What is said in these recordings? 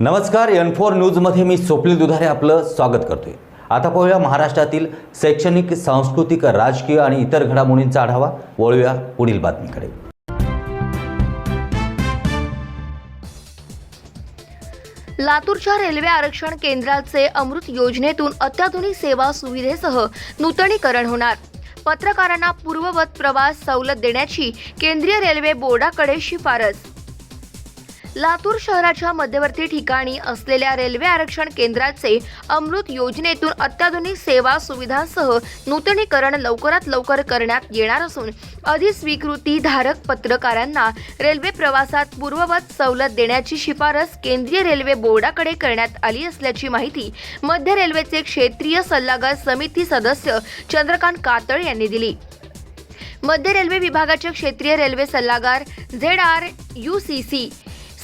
नमस्कार N four न्यूजमध्ये मी स्वप्नील दुधारे आपलं स्वागत करतोय. आता पाहूया महाराष्ट्रातील शैक्षणिक सांस्कृतिक राजकीय आणि इतर घडामोडींचा आढावा. वळूया पुढील बातमीकडे. लातूरच्या रेल्वे आरक्षण केंद्राचे अमृत योजनेतून अत्याधुनिक सेवा सुविधेसह नूतनीकरण होणार. पत्रकारांना पूर्ववत प्रवास सवलत देण्याची केंद्रीय रेल्वे बोर्डाकडे शिफारस. लातूर शहराच्या मध्यवर्ती ठिकाणी असलेल्या रेल्वे आरक्षण केंद्राचे अमृत योजनेतून अत्याधुनिक सेवा सुविधांसह नूतनीकरण लवकरात लवकर करण्यात येणार असून अधिस्वीकृती धारक पत्रकारांना रेल्वे प्रवासात पूर्ववत सवलत देण्याची शिफारस केंद्रीय रेल्वे बोर्डाकडे करण्यात आली असल्याची माहिती मध्य रेल्वेचे क्षेत्रीय सल्लागार समिती सदस्य चंद्रकांत कातळ यांनी दिली. मध्य रेल्वे विभागाचे क्षेत्रीय रेल्वे सल्लागार Z R U C C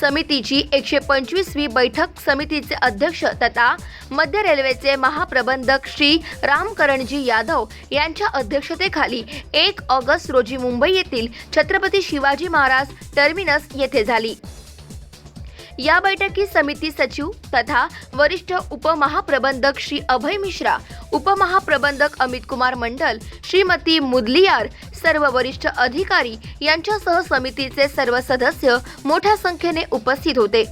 समितीची एकशे पंचवीसवी बैठक समितीचे अध्यक्ष तथा मध्य रेल्वेचे महाप्रबंधक श्री रामकरणजी यादव यांच्या अध्यक्षतेखाली एक ऑगस्ट रोजी मुंबई येथील छत्रपती शिवाजी महाराज टर्मिनस येथे झाली. या बैठकीत समिती सचिव तथा वरिष्ठ उपमहाप्रबंधक श्री अभय मिश्रा उपमहाप्रबंधक अमित कुमार मंडल श्रीमती मुदलियार सर्व वरिष्ठ अधिकारी यांच्यासह समितीचे सर्व सदस्य मोठ्या संख्येने उपस्थित होते.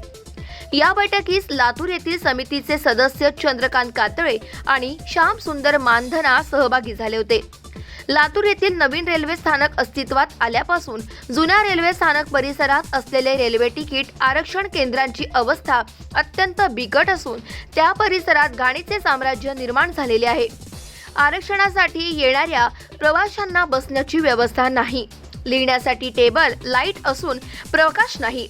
या बैठकीस लातूर येथील समितीचे सदस्य चंद्रकांत कातळे आणि श्याम सुंदर मानधना सहभागी झाले होते. लातूर येथील नवीन रेल्वे स्थानक अस्तित्वात आल्यापासून जुन्या रेल्वे स्थानक परिसरात असलेले रेल्वे तिकीट आरक्षण केंद्रांची अवस्था अत्यंत बिकट असून त्या परिसरात घाणीचे साम्राज्य निर्माण झालेले आहे. आरक्षणासाठी येणाऱ्या प्रवाशांना बसण्याची व्यवस्था नाही. लिहिण्यासाठी टेबल लाइट असून प्रकाश नाही.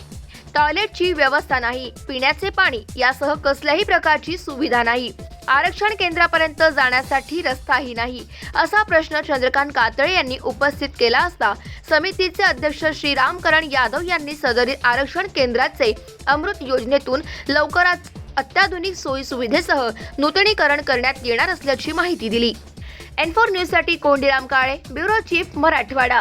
टॉयलेटची व्यवस्था नाही. पिण्याचे पाणी यासह कसल्याही प्रकारची सुविधा नाही. आरक्षण केंद्रापर्यंत जाण्यासाठी रस्ताही नाही असा प्रश्न चंद्रकांत कातळे यांनी उपस्थित केला असता समितीचे अध्यक्ष श्री रामकरण यादव यांनी सदरीत आरक्षण केंद्राचे अमृत योजनेतून लवकरच अत्याधुनिक सोयी सुविधेसह नूतनीकरण करण्यात येणार असल्याची माहिती दिली. एन फोर न्यूजसाठी कोंडीराम काळे ब्युरो चीफ मराठवाडा.